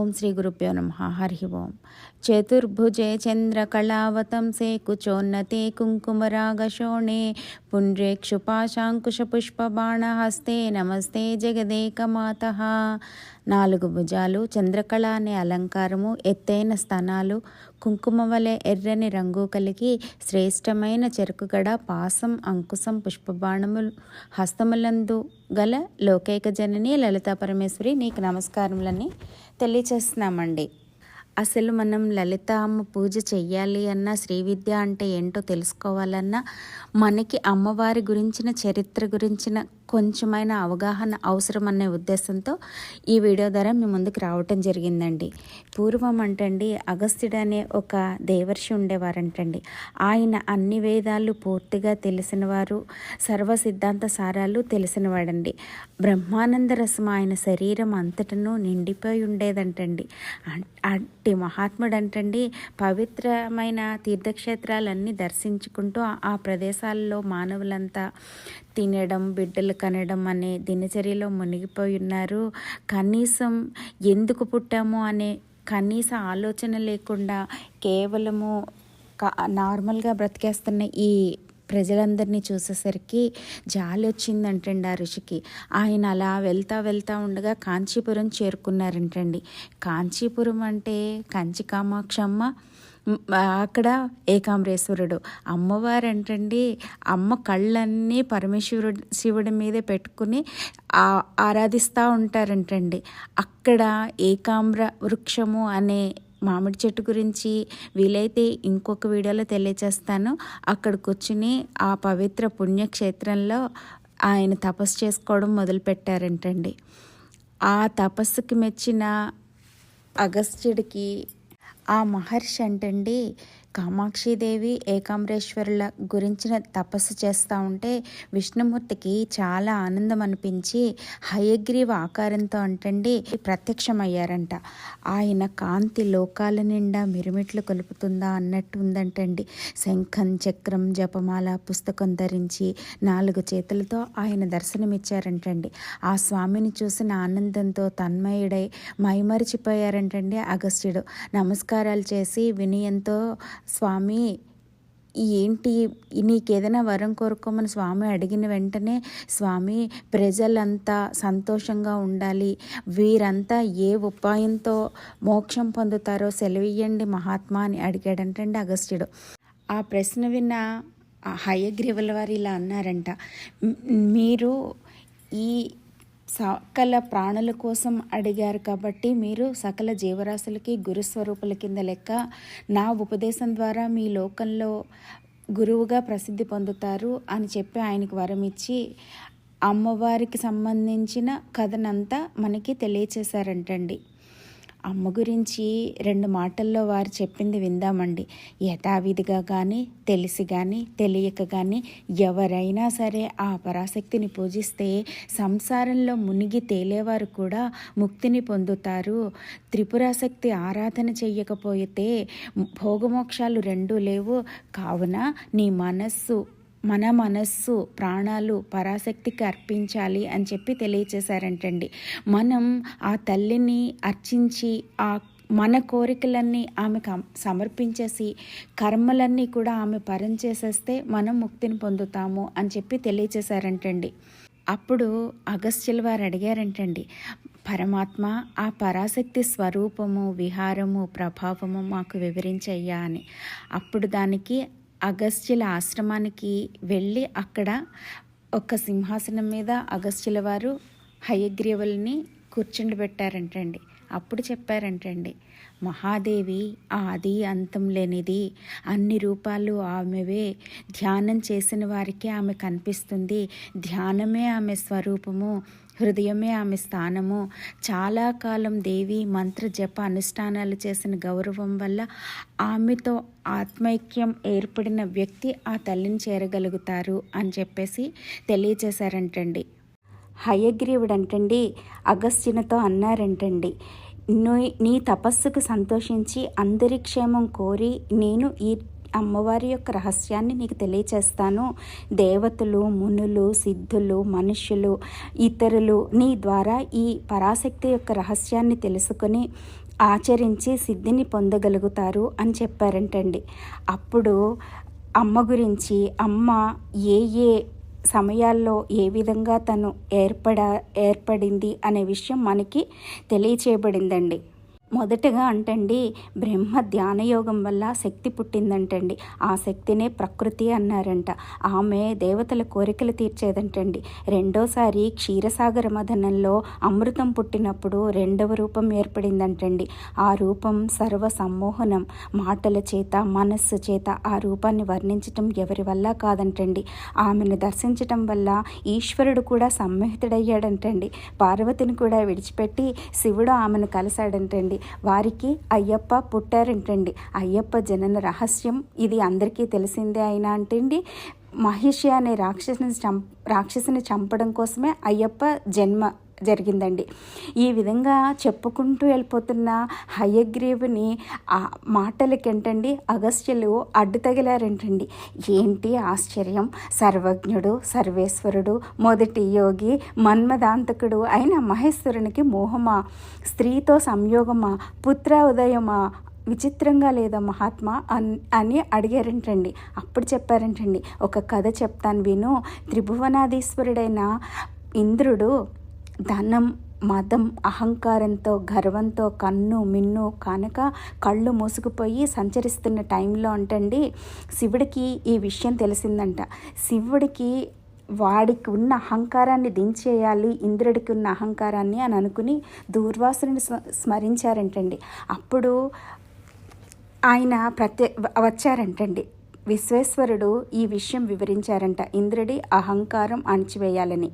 ఓం శ్రీ గురుభ్యో నమ. హరి ఓం. చతుర్భుజే చంద్రకళావతంసే కుచోన్నతే కుంకుమరాగశోణే. పుండ్రేక్షుపాశాంకుశపుష్పబాణహస్తే నమస్తే జగదేకమాత. నాలుగు భుజాలు చంద్రకళ అనే అలంకారము ఎత్తైన స్థానాలు కుంకుమ వలె ఎర్రని రంగు కలిగి శ్రేష్టమైన చెరుకుగడ పాసం అంకుశం పుష్పబాణము హస్తములందు గల లోకైక జనని లలితా పరమేశ్వరి నీకు నమస్కారములని తెలియచేస్తున్నామండి. అసలు మనం లలిత అమ్మ పూజ చెయ్యాలి అన్నా శ్రీ విద్య అంటే ఏంటో తెలుసుకోవాలన్నా మనకి అమ్మవారి గురించిన చరిత్ర గురించిన కొంచెమైన అవగాహన అవసరం అనే ఉద్దేశంతో ఈ వీడియో ద్వారా మీ ముందుకు రావటం జరిగిందండి. పూర్వం అంటండి అగస్త్యుడు అనే ఒక దేవర్షి ఉండేవారంటండి. ఆయన అన్ని వేదాలు పూర్తిగా తెలిసినవారు సర్వ సిద్ధాంత సారాలు తెలిసినవాడండి. బ్రహ్మానంద రసం ఆయన శరీరం అంతటను నిండిపోయి ఉండేదంటండి. అట్టి మహాత్ముడు అంటండి పవిత్రమైన తీర్థక్షేత్రాలన్నీ దర్శించుకుంటూ ఆ ప్రదేశాల్లో మానవులంతా తినడం బిడ్డలు కనడం అనే దినచర్యలో మునిగిపోయి ఉన్నారు. కనీసం ఎందుకు పుట్టాము అనే కనీస ఆలోచన లేకుండా కేవలము నార్మల్గా బ్రతికేస్తున్న ఈ ప్రజలందరినీ చూసేసరికి జాలి వచ్చిందంటండి ఆ ఋషికి. ఆయన అలా వెళ్తా వెళ్తా ఉండగా కాంచీపురం చేరుకున్నారంటండి. కాంచీపురం అంటే కంచి కామాక్షమ్మ అక్కడ ఏకాంబరేశ్వరుడు. అమ్మవారు ఏంటండి అమ్మ కళ్ళన్నీ పరమేశ్వరుడు శివుడి మీదే పెట్టుకుని ఆరాధిస్తూ ఉంటారంటండి. అక్కడ ఏకాంబ్ర వృక్షము అనే మామిడి చెట్టు గురించి వీలైతే ఇంకొక వీడియోలో తెలియచేస్తాను. అక్కడికి వచ్చి ఆ పవిత్ర పుణ్యక్షేత్రంలో ఆయన తపస్సు చేసుకోవడం మొదలుపెట్టారంటండి. ఆ తపస్సుకి మెచ్చిన అగస్త్యుడికి ఆ మహర్షి అంటండి కామాక్షిదేవి ఏకాంబరేశ్వరుల గురించిన తపస్సు చేస్తూ ఉంటే విష్ణుమూర్తికి చాలా ఆనందం అనిపించి హయగ్రీవ ఆకారంతో అంటండి ప్రత్యక్షమయ్యారంట. ఆయన కాంతి లోకాల నిండా మిరుమిట్లు కలుపుతుందా అన్నట్టు ఉందంటండి. శంఖం చక్రం జపమాల పుస్తకం ధరించి నాలుగు చేతులతో ఆయన దర్శనమిచ్చారంటండి. ఆ స్వామిని చూసిన ఆనందంతో తన్మయుడై మైమరిచిపోయారంటండి అగస్త్యుడు. నమస్కారాలు చేసి వినయంతో స్వామి ఏంటి నీకేదైనా వరం కోరుకోమని స్వామి అడిగిన వెంటనే స్వామి ప్రజలంతా సంతోషంగా ఉండాలి. వీరంతా ఏ ఉపాయంతో మోక్షం పొందుతారో సెలవియ్యండి మహాత్మా అని అడిగాడంటండి అగస్త్యుడు. ఆ ప్రశ్న విన్న హయగ్రీవుల వారు ఇలా అన్నారంట మీరు ఈ సకల ప్రాణుల కోసం అడిగారు కాబట్టి మీరు సకల జీవరాశులకి గురుస్వరూపుల కింద లెక్క నా ఉపదేశం ద్వారా మీ లోకంలో గురువుగా ప్రసిద్ధి పొందుతారు అని చెప్పి ఆయనకు వరం ఇచ్చి అమ్మవారికి సంబంధించిన కథనంతా మనకి తెలియచేశారంటండి. అమ్మ గురించి రెండు మాటల్లో వారు చెప్పింది విందామండి. యథావిధిగా కానీ తెలిసి కానీ తెలియక కానీ ఎవరైనా సరే ఆ పరాశక్తిని పూజిస్తే సంసారంలో మునిగి తేలేవారు కూడా ముక్తిని పొందుతారు. త్రిపురాశక్తి ఆరాధన చెయ్యకపోతే భోగమోక్షాలు రెండూ లేవు. కావున నీ మనస్సు మన మనస్సు ప్రాణాలు పరాశక్తికి అర్పించాలి అని చెప్పి తెలియచేశారంటండి. మనం ఆ తల్లిని అర్చించి ఆ మన కోరికలన్నీ ఆమె సమర్పించేసి కర్మలన్నీ కూడా ఆమె పరం చేసేస్తే మనం ముక్తిని పొందుతాము అని చెప్పి తెలియచేశారంటండి. అప్పుడు అగస్త్యుల వారు అడిగారంటండి పరమాత్మ ఆ పరాశక్తి స్వరూపము విహారము ప్రభావము మాకు వివరించయ్యా అని. అప్పుడు దానికి అగస్త్యుల ఆశ్రమానికి వెళ్ళి అక్కడ ఒక సింహాసనం మీద అగస్త్యుల వారు హయగ్రీవుల్ని కూర్చుండబెట్టారంటండి అప్పుడు చెప్పారంటండి మహాదేవి ఆది అంతం లేనిది అన్ని రూపాలు ఆమెవే. ధ్యానం చేసిన వారికి ఆమె కనిపిస్తుంది. ధ్యానమే ఆమె స్వరూపము. హృదయమే ఆమె స్థానము. చాలా కాలం దేవి మంత్ర జప అనుష్ఠానాలు చేసిన గౌరవం వల్ల ఆమెతో ఆత్మైక్యం ఏర్పడిన వ్యక్తి ఆ తల్లిని చేరగలుగుతారు అని చెప్పేసి తెలియచేశారంటండి. హయగ్రీవుడు అంటండి అగస్త్యునితో అన్నారంటండి నీ తపస్సుకు సంతోషించి అందరి క్షేమం కోరి నేను ఈ అమ్మవారి యొక్క రహస్యాన్ని నీకు తెలియచేస్తాను. దేవతలు మునులు సిద్ధులు మనుష్యులు ఇతరులు నీ ద్వారా ఈ పరాశక్తి యొక్క రహస్యాన్ని తెలుసుకొని ఆచరించి సిద్ధిని పొందగలుగుతారు అని చెప్పారంటండి. అప్పుడు అమ్మ గురించి అమ్మ ఏ ఏ సమయాల్లో ఏ విధంగా తను ఏర్పడ ఏర్పడింది అనే విషయం మనకి తెలియచేయబడిందండి. మొదటగా అంటండి బ్రహ్మ ధ్యానయోగం వల్ల శక్తి పుట్టిందంటండి. ఆ శక్తినే ప్రకృతి అన్నారంట. ఆమె దేవతల కోరికలు తీర్చేదంటండి. రెండోసారి క్షీరసాగర మదనంలో అమృతం పుట్టినప్పుడు రెండవ రూపం ఏర్పడిందంటండి. ఆ రూపం సర్వ సమ్మోహనం. మాటల చేత మనస్సు చేత ఆ రూపాన్ని వర్ణించటం ఎవరి వల్ల కాదంటండి. ఆమెను దర్శించటం వల్ల ఈశ్వరుడు కూడా సమ్మోహితుడయ్యాడంటండి. పార్వతిని కూడా విడిచిపెట్టి శివుడు ఆమెను కలిశాడంటండి. వారికి అయ్యప్ప పుట్టారంటండి. అయ్యప్ప జనన రహస్యం ఇది అందరికీ తెలిసిందే అయినా అంటండి. మహిషి అనే రాక్షసుని చం రాక్షసుని చంపడం కోసమే అయ్యప్ప జన్మ జరిగిందండి. ఈ విధంగా చెప్పుకుంటూ వెళ్ళిపోతున్న హయగ్రీవుని ఆ మాటలకేంటండి అగస్త్యులు అడ్డు తగిలారంటండి. ఏంటి ఆశ్చర్యం? సర్వజ్ఞుడు సర్వేశ్వరుడు మొదటి యోగి మన్మదాంతకుడు అయిన మహేశ్వరునికి మోహమా? స్త్రీతో సంయోగమా? పుత్ర ఉదయమా? విచిత్రంగా లేదా మహాత్మా? అన్ అని అడిగారంటండి. అప్పుడు చెప్పారంటండి. ఒక కథ చెప్తాను విను. త్రిభువనాధీశ్వరుడైన ఇంద్రుడు ధనం మదం అహంకారంతో గర్వంతో కన్ను మిన్ను కనుక కళ్ళు మూసుకుపోయి సంచరిస్తున్న టైంలో అంటండి శివుడికి ఈ విషయం తెలిసిందంట. శివుడికి వాడికి ఉన్న అహంకారాన్ని దించేయాలి ఇంద్రుడికి ఉన్న అహంకారాన్ని అని అనుకుని దూర్వాసుని స్మరించారంటండి. అప్పుడు ఆయన ప్రత్యే వచ్చారంటండి. విశ్వేశ్వరుడు ఈ విషయం వివరించారంట. ఇంద్రుడి అహంకారం అణచివేయాలని.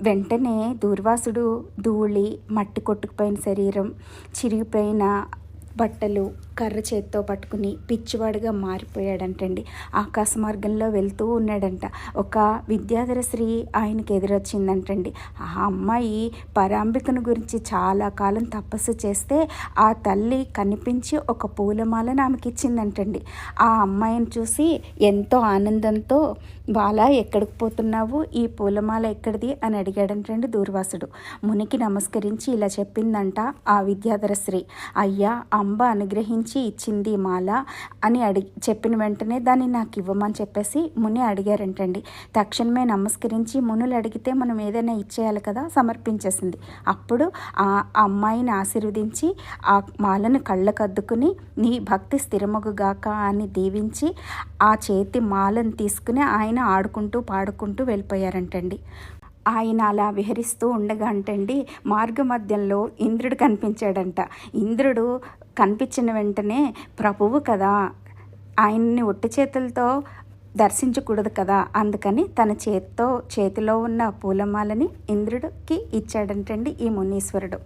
వెంటనే దూర్వాసుడు ధూళి మట్టి కొట్టుకుపోయిన శరీరం చిరిగిపోయిన బట్టలు కర్ర చేత్తో పట్టుకుని పిచ్చివాడిగా మారిపోయాడంటండి. ఆకాశ మార్గంలో వెళ్తూ ఉన్నాడంట. ఒక విద్యాధర స్త్రీ ఆయనకి ఎదురొచ్చిందంటండి. ఆ అమ్మాయి పరాంబికను గురించి చాలా కాలం తపస్సు చేస్తే ఆ తల్లి కనిపించి ఒక పూలమాలను ఆమెకి ఇచ్చిందంటండి ఆ అమ్మాయిని చూసి ఎంతో ఆనందంతో బాల ఎక్కడికి పోతున్నావు? ఈ పూలమాల ఎక్కడిది? అని అడిగాడంటండి దూర్వాసుడు. మునికి నమస్కరించి ఇలా చెప్పిందంట ఆ విద్యాధర స్త్రీ. అయ్యా అంబ అనుగ్రహించి ఇచ్చింది మాల అని అడిగి చెప్పిన వెంటనే దాన్ని నాకు ఇవ్వమని చెప్పేసి ముని అడిగారంటండి. తక్షణమే నమస్కరించి మునులు అడిగితే మనం ఏదైనా ఇచ్చేయాలి కదా సమర్పించేసింది. అప్పుడు ఆ అమ్మాయిని ఆశీర్వదించి ఆ మాలను కళ్ళకద్దుకుని నీ భక్తి స్థిరమగుగాక అని దీవించి ఆ చేతి మాలను తీసుకుని ఆయన ఆడుకుంటూ పాడుకుంటూ వెళ్ళిపోయారంటండి. ఆయన అలా విహరిస్తూ ఉండగా అంటండి మార్గ మధ్యంలో ఇంద్రుడు కనిపించాడంట. ఇంద్రుడు కనిపించిన వెంటనే ప్రభువు కదా ఆయన్ని ఒట్టి చేతులతో దర్శించకూడదు కదా. అందుకని తన చేత్తో చేతిలో ఉన్న పూలమాలని ఇంద్రుడికి ఇచ్చాడంటండి ఈ మునీశ్వరుడు.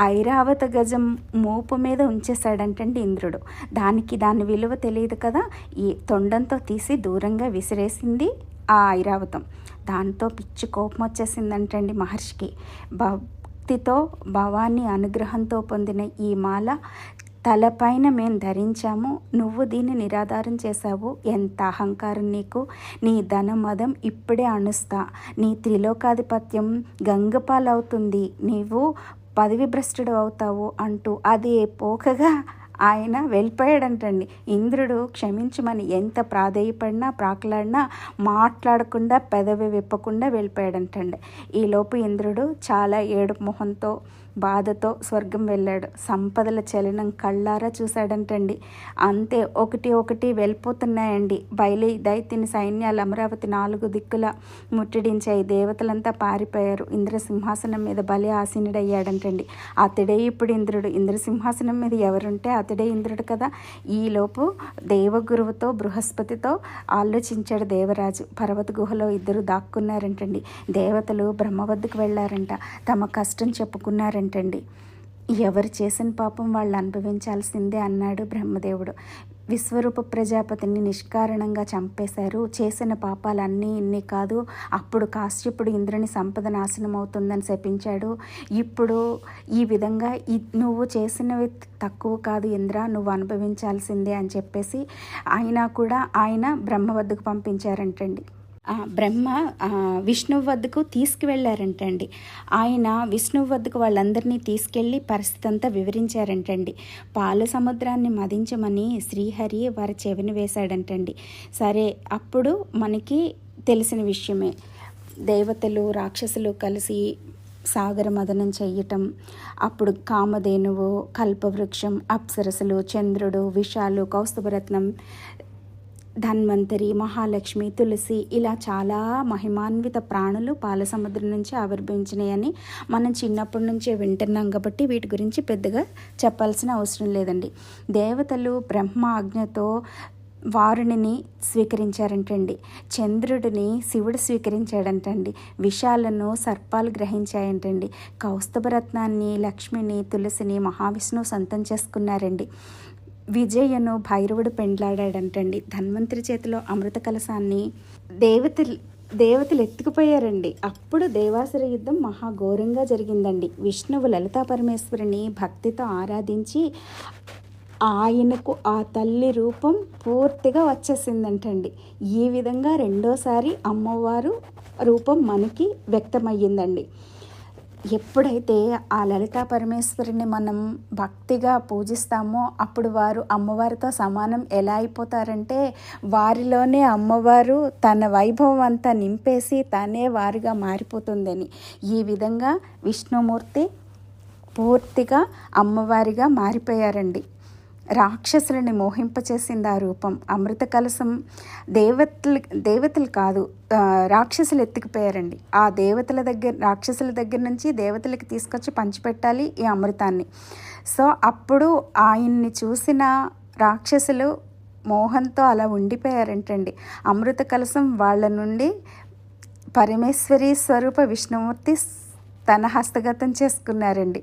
ఐరావత గజం మోపు మీద ఉంచేశాడంటండి ఇంద్రుడు. దానికి దాని విలువ తెలియదు కదా ఈ తొండంతో తీసి దూరంగా విసిరేసింది ఆ ఐరావతం. దాంతో పిచ్చి కోపం వచ్చేసిందంటండి మహర్షికి. భక్తితో భవాన్ని అనుగ్రహంతో పొందిన ఈ మాల తలపైన మేము ధరించాము. నువ్వు దీన్ని నిరాధారం చేశావు. ఎంత అహంకారం నీకు? నీ ధనమదం ఇప్పుడే అణుస్తా. నీ త్రిలోకాధిపత్యం గంగపాలవుతుంది. నీవు పదవి భ్రష్టుడు అవుతావు అంటూ అది పోకగా ఆయన వెళ్ళిపోయాడంటండి. ఇంద్రుడు క్షమించమని ఎంత ప్రాధేయపడినా ప్రాకులాడినా మాట్లాడకుండా పెదవి విప్పకుండా వెళ్ళిపోయాడంటండి. ఈలోపు ఇంద్రుడు చాలా ఏడు మొహంతో బాధతో స్వర్గం వెళ్ళాడు. సంపదల చలనం కళ్ళారా చూశాడంటండి. అంతే ఒకటి ఒకటి వెళ్ళిపోతున్నాయండి. బయలు దైత్యని సైన్యాలు అమరావతి నాలుగు దిక్కుల ముట్టడించాయి. దేవతలంతా పారిపోయారు. ఇంద్రసింహాసనం మీద బలి ఆసీనుడయ్యాడంటండి. అతడే ఇప్పుడు ఇంద్రుడు. ఇంద్రసింహాసనం మీద ఎవరుంటే అతడే ఇంద్రుడు కదా. ఈలోపు దేవగురువుతో బృహస్పతితో ఆలోచించాడు దేవరాజు. పర్వత గుహలో ఇద్దరు దాక్కున్నారంటండి. దేవతలు బ్రహ్మ వద్దకు వెళ్ళారంట. తమ కష్టం చెప్పుకున్నారంట. ఏంటండి? ఎవరు చేసిన పాపం వాళ్ళు అనుభవించాల్సిందే అన్నాడు బ్రహ్మదేవుడు. విశ్వరూప ప్రజాపతిని నిష్కారణంగా చంపేశారు. చేసిన పాపాలన్నీ ఇన్ని కాదు. అప్పుడు కాశ్యపుడు ఇంద్రుని సంపద నాశనం అవుతుందని శపించాడు. ఇప్పుడు ఈ విధంగా నువ్వు చేసినవి తక్కువ కాదు ఇంద్ర నువ్వు అనుభవించాల్సిందే అని చెప్పేసి ఆయన కూడా ఆయన బ్రహ్మ వద్దకు పంపించారంటండి. బ్రహ్మ విష్ణువు వద్దకు తీసుకువెళ్ళారంటండి. ఆయన విష్ణువు వద్దకు వాళ్ళందరినీ తీసుకెళ్ళి పరిస్థితి అంతా వివరించారంటండి. పాల సముద్రాన్ని మదించమని శ్రీహరి వారి చెవిని వేశాడంటండి. సరే అప్పుడు మనకి తెలిసిన విషయమే. దేవతలు రాక్షసులు కలిసి సాగర మదనం చెయ్యటం అప్పుడు కామధేనువు కల్పవృక్షం అప్సరసలు చంద్రుడు విషాలు కౌస్తుభరత్నం ధన్వంతరి మహాలక్ష్మి తులసి ఇలా చాలా మహిమాన్విత ప్రాణులు పాలసముద్రం నుంచి ఆవిర్భవించినాయని మనం చిన్నప్పటి నుంచే వింటున్నాం కాబట్టి వీటి గురించి పెద్దగా చెప్పాల్సిన అవసరం లేదండి. దేవతలు బ్రహ్మ ఆజ్ఞతో వారుణిని స్వీకరించారంటండి. చంద్రుడిని శివుడు స్వీకరించాడంటండి. విషాలను సర్పాలు గ్రహించాయంటండి. కౌస్తభరత్నాన్ని లక్ష్మిని తులసిని మహావిష్ణువు సొంతం చేసుకున్నారండి. విజయను భైరవుడు పెండ్లాడాడంటండి. ధన్వంతరి చేతిలో అమృత కలసాన్ని దేవతలు దేవతలు ఎత్తుకుపోయారండి. అప్పుడు దేవాసుర యుద్ధం మహాఘోరంగా జరిగిందండి. విష్ణువు లలితా పరమేశ్వరిని భక్తితో ఆరాధించి ఆయనకు ఆ తల్లి రూపం పూర్తిగా వచ్చేసిందంటండి. ఈ విధంగా రెండోసారి అమ్మవారు రూపం మనకి వ్యక్తమయ్యిందండి. ఎప్పుడైతే ఆ లలితా పరమేశ్వరిని మనం భక్తిగా పూజిస్తామో అప్పుడు వారు అమ్మవారితో సమానం ఎలా అయిపోతారంటే వారిలోనే అమ్మవారు తన వైభవం అంతా నింపేసి తనే వారిగా మారిపోతుందని. ఈ విధంగా విష్ణుమూర్తి పూర్తిగా అమ్మవారిగా మారిపోయారండి. రాక్షసులని మోహింపచేసింది ఆ రూపం. అమృత కలసం దేవతలు దేవతలు కాదు రాక్షసులు ఎత్తుకుపోయారండి. ఆ దేవతల దగ్గర రాక్షసుల దగ్గర నుంచి దేవతలకి తీసుకొచ్చి పంచిపెట్టాలి ఈ అమృతాన్ని. సో అప్పుడు ఆయన్ని చూసిన రాక్షసులు మోహంతో అలా ఉండిపోయారంటండి. అమృత కలసం వాళ్ళ నుండి పరమేశ్వరి స్వరూప విష్ణుమూర్తి తన హస్తగతం చేసుకున్నారండి.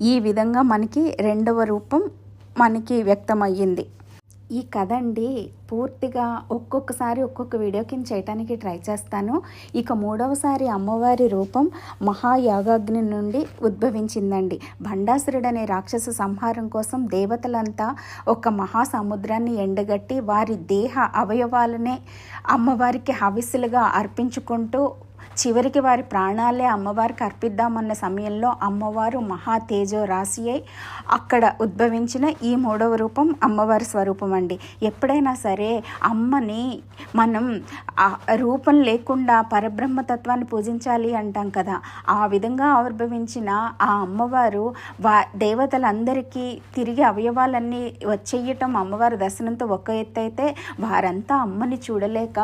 ఈ విధంగా మనకి రెండవ రూపం మనకి వ్యక్తమయ్యింది. ఈ కథ అండి పూర్తిగా ఒక్కొక్కసారి ఒక్కొక్క వీడియో కింద చేయడానికి ట్రై చేస్తాను. ఇక మూడవసారి అమ్మవారి రూపం మహాయాగాగ్ని నుండి ఉద్భవించిందండి. భండాసురుడు అనే రాక్షస సంహారం కోసం దేవతలంతా ఒక మహాసముద్రాన్ని ఎండగట్టి వారి దేహ అవయవాలనే అమ్మవారికి హవిస్సులుగా అర్పించుకుంటూ చివరికి వారి ప్రాణాలే అమ్మవారికి అర్పిద్దామన్న సమయంలో అమ్మవారు మహా తేజో రాశి అయి అక్కడ ఉద్భవించిన ఈ మూడవ రూపం అమ్మవారి స్వరూపం అండి. ఎప్పుడైనా సరే అమ్మని మనం రూపం లేకుండా పరబ్రహ్మతత్వాన్ని పూజించాలి అంటాం కదా. ఆ విధంగా ఆవిర్భవించిన ఆ అమ్మవారు వా దేవతలందరికీ తిరిగి అవయవాలన్నీ వచ్చేయటం అమ్మవారి దర్శనంతో ఒక్క ఎత్తు అయితే వారంతా అమ్మని చూడలేక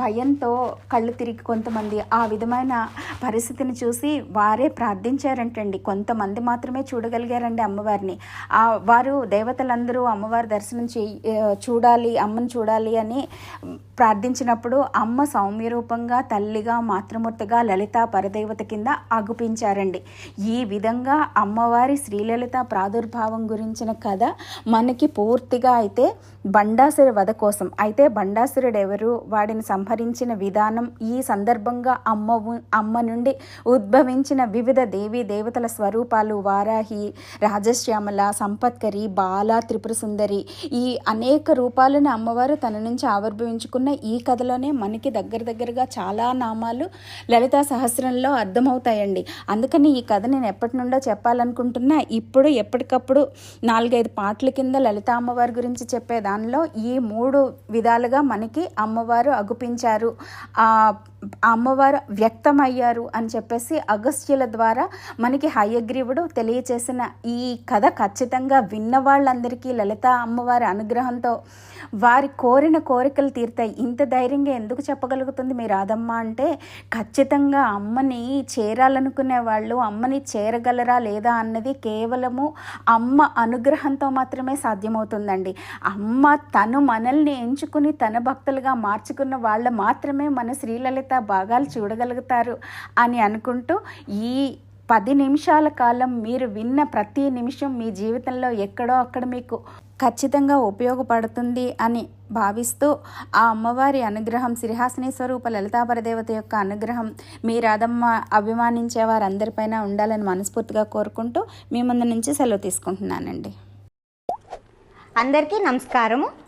భయంతో కళ్ళు తిరిగి కొంతమంది ఆ విధమైన పరిస్థితిని చూసి వారే ప్రార్థించారంటండి. కొంతమంది మాత్రమే చూడగలిగారండి అమ్మవారిని. ఆ వారు దేవతలందరూ అమ్మవారి దర్శనం చేయి చూడాలి అమ్మని చూడాలి అని ప్రార్థించినప్పుడు అమ్మ సౌమ్య రూపంగా తల్లిగా మాతృమూర్తిగా లలిత పరదేవత కింద అగుపించారండి ఈ విధంగా అమ్మవారి శ్రీలలిత ప్రాదుర్భావం గురించిన కథ మనకి పూర్తిగా అయితే బండాసుర వధ కోసం అయితే బండాసురుడు ఎవరు వాడిని సంహరించిన విధానం ఈ సందర్భంగా అమ్మ అమ్మ నుండి ఉద్భవించిన వివిధ దేవీ దేవతల స్వరూపాలు వారాహి రాజశ్యామల సంపత్కరి బాల త్రిపుర సుందరి ఈ అనేక రూపాలను అమ్మవారు తన నుంచి ఆవిర్భవించుకున్న ఈ కథలోనే మనకి దగ్గర దగ్గరగా చాలా నామాలు లలితా సహస్రంలో అర్థమవుతాయండి. అందుకని ఈ కథ నేను ఎప్పటి నుండో చెప్పాలనుకుంటున్నా ఇప్పుడు ఎప్పటికప్పుడు నాలుగైదు పాటల కింద లలిత అమ్మవారి గురించి చెప్పే దానిలో ఈ మూడు విధాలుగా మనకి అమ్మవారు అగుపించారు. ఆ అమ్మవారు వ్యక్తమయ్యారు అని చెప్పేసి అగస్త్యుల ద్వారా మనకి హయగ్రీవుడు తెలియచేసిన ఈ కథ ఖచ్చితంగా విన్న వాళ్ళందరికీ లలిత అమ్మవారి అనుగ్రహంతో వారి కోరిన కోరికలు తీరుతాయి. ఇంత ధైర్యంగా ఎందుకు చెప్పగలుగుతుంది? మీ రాధమ్మ అంటే ఖచ్చితంగా అమ్మని చేరాలనుకునే వాళ్ళు అమ్మని చేరగలరా లేదా అన్నది కేవలము అమ్మ అనుగ్రహంతో మాత్రమే సాధ్యమవుతుందండి. అమ్మ తను మనల్ని ఎంచుకుని తన భక్తులుగా మార్చుకున్న వాళ్ళు మాత్రమే మన శ్రీలలిత భాగాలు చూడగలుగుతారు అని అనుకుంటూ ఈ పది నిమిషాల కాలం మీరు విన్న ప్రతి నిమిషం మీ జీవితంలో ఎక్కడో అక్కడ మీకు ఖచ్చితంగా ఉపయోగపడుతుంది అని భావిస్తూ ఆ అమ్మవారి అనుగ్రహం శ్రీహాసిని స్వరూప లలితాపరదేవత యొక్క అనుగ్రహం మీ రాధమ్మ అభిమానించే వారందరిపైన ఉండాలని మనస్ఫూర్తిగా కోరుకుంటూ మీ ముందు నుంచి సెలవు తీసుకుంటున్నానండి. అందరికీ నమస్కారము.